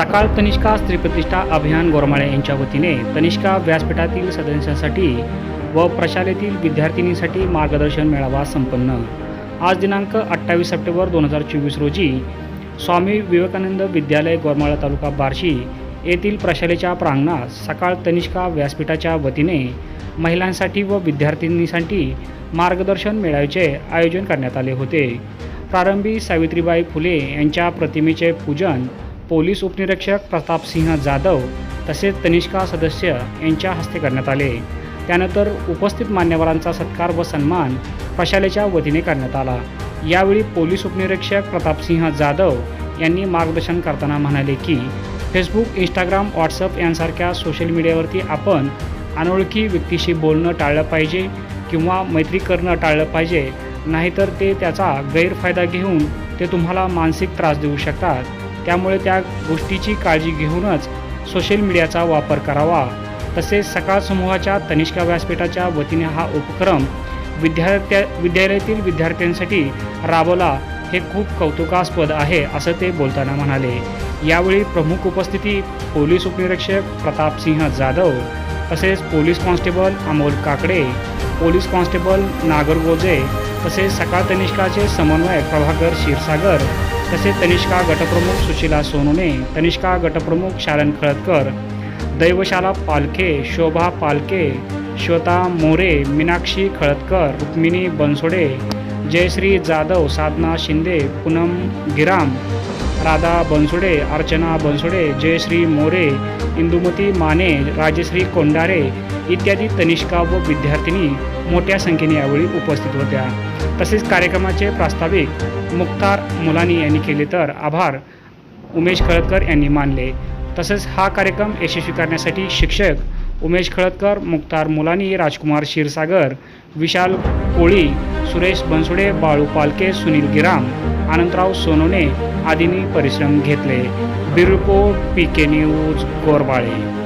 सकाळ तनिष्का स्त्री प्रतिष्ठा अभियान गोरमाळे यांच्या वतीने तनिष्का व्यासपीठातील सदस्यांसाठी व प्रशालेतील विद्यार्थिनींसाठी मार्गदर्शन मेळावा संपन्न. आज दिनांक अठ्ठावीस सप्टेंबर दोन हजार चोवीस रोजी स्वामी विवेकानंद विद्यालय गोरमाळा तालुका बार्शी येथील प्रशालेच्या प्रांगणात सकाळ तनिष्का व्यासपीठाच्या वतीने महिलांसाठी व विद्यार्थिनींसाठी मार्गदर्शन मेळाव्याचे आयोजन करण्यात आले होते. प्रारंभी सावित्रीबाई फुले यांच्या प्रतिमेचे पूजन पोलीस उपनिरीक्षक प्रतापसिंह जाधव तसेच तनिष्का सदस्य यांच्या हस्ते करण्यात आले. त्यानंतर उपस्थित मान्यवरांचा सत्कार व सन्मान प्रशालेच्या वतीने करण्यात आला. यावेळी पोलीस उपनिरीक्षक प्रतापसिंह जाधव यांनी मार्गदर्शन करताना म्हणाले की फेसबुक इंस्टाग्राम व्हॉट्सअप यांसारख्या सोशल मीडियावरती आपण अनोळखी व्यक्तीशी बोलणं टाळलं पाहिजे किंवा मैत्री करणं टाळलं पाहिजे नाहीतर ते त्याचा गैरफायदा घेऊन ते तुम्हाला मानसिक त्रास देऊ शकतात. त्यामुळे त्या गोष्टीची काळजी घेऊनच सोशल मीडियाचा वापर करावा. तसेच सकाळ समूहाच्या तनिष्का व्यासपीठाच्या वतीने हा उपक्रम विद्यार्थ्या विद्यालयातील विद्यार्थ्यांसाठी राबवला हे खूप कौतुकास्पद आहे असं ते बोलताना म्हणाले. यावेळी प्रमुख उपस्थिती पोलीस उपनिरीक्षक प्रतापसिंह जाधव तसेच police constable Amol Kakade police constable Nagar Goje तसेच सकाळ तनिष्काचे समन्वयक प्रभाकर क्षीरसागर तसेच तनिष्का गटप्रमुख सुशीला सोनोने तनिष्का गटप्रमुख शालन खळदकर दैवशाला पालखे शोभा पालके श्वेता मोरे मीनाक्षी खळदकर रुक्मिणी बनसोडे जयश्री जाधव साधना शिंदे पूनम गिराम राधा बनसुडे अर्चना बनसुडे जयश्री मोरे इंदुमती माने राजश्री कोंडारे इत्यादी तनिष्का व विद्यार्थिनी मोठ्या संख्येने यावेळी उपस्थित होत्या. तसेच कार्यक्रमाचे प्रास्ताविक मुक्तार मुलानी यांनी केले तर आभार उमेश खळदकर यांनी मानले. तसेच हा कार्यक्रम यशस्वी करण्यासाठी शिक्षक उमेश खळदकर मुक्तार मुलानी राजकुमार क्षीरसागर विशाल कोळी सुरेश बनसुडे बाळू पालके सुनील गिराम अनंतराव सोनोने आदींनी परिश्रम घेतले. Bureau report P K news Gorbale